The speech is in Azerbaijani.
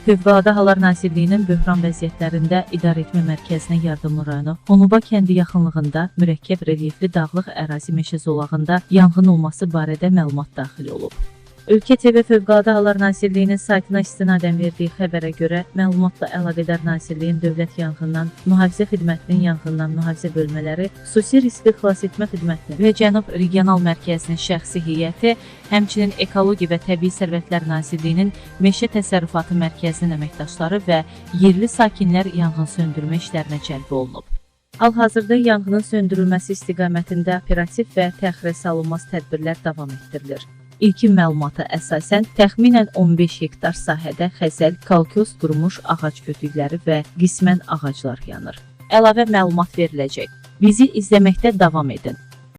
Fövqəladə Hallar Nazirliyinin böhran vəziyyətlərində idarəetmə mərkəzinə yardımlı rayonu Xonuba kəndi yaxınlığında mürəkkəb relyefli dağlıq ərazi meşə zolağında yanğın olması barədə məlumat daxil olub. Ölkə TV Fövqəladə Hallar Nazirliyinin saytına istinadən verdiyi xəbərə görə məlumatla əlaqədar Nazirliyin Dövlət Yanğından Mühafizə Xidmətinin yanğından mühafizə bölmələri, xüsusi riskli xilas etmə xidmətinin və Cənub Regional Mərkəzinin şəxsi heyəti, həmçinin Ekologiya və Təbii Sərvətlər Nazirliyinin Meşə Təsərrüfatı Mərkəzinin əməkdaşları və yerli sakinlər yanğın söndürmə işlərinə cəlb olunub. Hal-hazırda yanğının söndürülməsi istiqamətində operativ və təxirə salınmaz tədbirlər davam etdirilir. İlkin məlumata əsasən təxminən 15 hektar sahədə xəzəl, kalkos qurumuş ağac kötükləri və qismən ağaclar yanır. Əlavə məlumat veriləcək. Bizi izləməkdə davam edin.